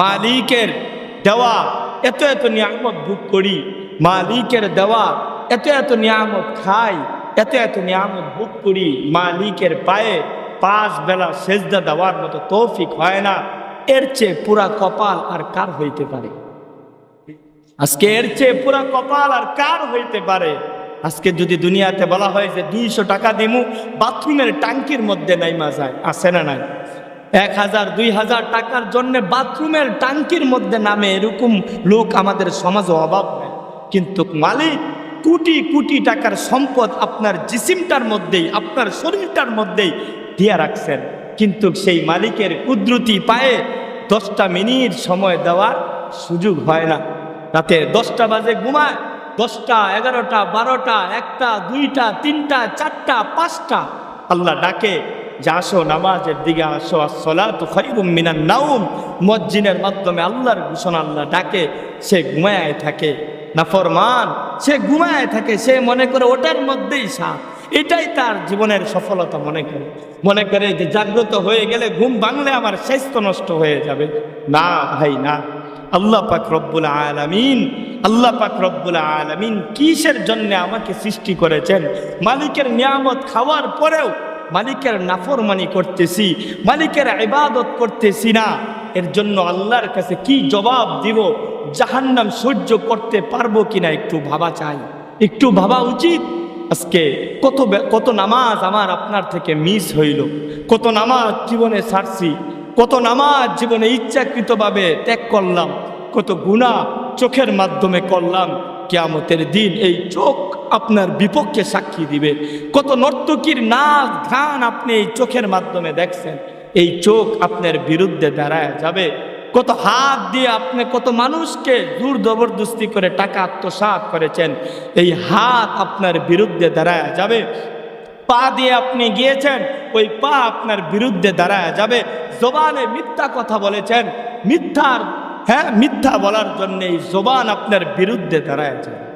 মালিকের দেওয়া এত এত নিয়ামত ভোগ করি, মালিকের দেওয়া এত এত নিয়ামত খাই, এত এত নিয়ামত ভোগ করি, মালিকের পায়ে পাঁচ বেলা সেজদা দেওয়ার মতো তৌফিক হয় না, এর চেয়ে পুরা কপাল আর কার হইতে পারে? আজকে এর চেয়ে পুরা কপাল আর কার হইতে পারে? আজকে যদি দুনিয়াতে বলা হয় যে দুইশো টাকা দিমু, বাথরুমের টাঙ্কির মধ্যে নাইমা যায়, আসে না নাই? এক হাজার, দুই হাজার টাকার জন্য বাথরুমের টাঙ্কির মধ্যে নামে এরকম লোক আমাদের সমাজে অভাব নেই। কিন্তু মালিক কোটি কোটি টাকার সম্পদ আপনার জিসিমটার মধ্যেই, আপনার শরীরটার মধ্যেই দিয়ে রাখছেন। কিন্তু সেই মালিকের কুদরতি পায়ে দশটা মিনিট সময় দেওয়ার সুযোগ হয় না। রাতে দশটা বাজে ঘুমায়, দশটা, এগারোটা, বারোটা, একটা, দুইটা, তিনটা, চারটা, পাঁচটা, আল্লাহ ডাকে যে আসো, নামাজের দিকে আসো আসলা তো খৈরুম মিনার নাউম মজ্জিনের মাধ্যমে আল্লাহর ঘোষণা আল্লাহ ডাকে, সে ঘুমায় থাকে। না, ফরমান, সে ঘুমায় থাকে, সে মনে করে ওটার মধ্যেই সাপ। এটাই তার জীবনের সফলতা মনে করে। মনে করে যে জাগ্রত হয়ে গেলে ঘুম ভাঙলে আমার স্বাস্থ্য নষ্ট হয়ে যাবে। না ভাই, না। আল্লাহ পাক রব্বুল আলামিন, আল্লাহ পাক রব্বুল আলামিন কিসের জন্য আমাকে সৃষ্টি করেছেন? মালিকের নিয়ামত খাওয়ার পরেও মালিকের নাফরমানি করতেছি, মালিকের ইবাদত করতেছি না। এর জন্য আল্লাহর কাছে কি জবাব দিব, জাহান্নাম সহ্য করতে পারব কিনা একটু ভাবা চাই। একটু ভাবা উচিত? আজকে কত কত নামাজ আমার আপনার থেকে মিস হইল। কত নামাজ জীবনে ছাড়ছি কত নামাজ জীবনে ইচ্ছাকৃতভাবে ত্যাগ করলাম, কত গুণা চোখের মাধ্যমে করলাম, কেয়ামতের দিন এই চোখ আপনার বিপক্ষে সাক্ষী দিবে। কত নর্তকীর নাচ, গান আপনি এই চোখের মাধ্যমে দেখছেন, এই চোখ আপনার বিরুদ্ধে দাঁড়ায় যাবে। কত হাত দিয়ে আপনি কত মানুষকে দূর জবরদস্তি করে টাকা আত্মসাৎ করেছেন, এই হাত আপনার বিরুদ্ধে দাঁড়ায় যাবে। পা দিয়ে আপনি গিয়েছেন, ওই পা আপনার বিরুদ্ধে দাঁড়ায় যাবে। জবানে মিথ্যা কথা বলেছেন, মিথ্যার হ্যাঁ মিথ্যা বলার জন্য এই জবান আপনার বিরুদ্ধে দাঁড়ায় যাবে।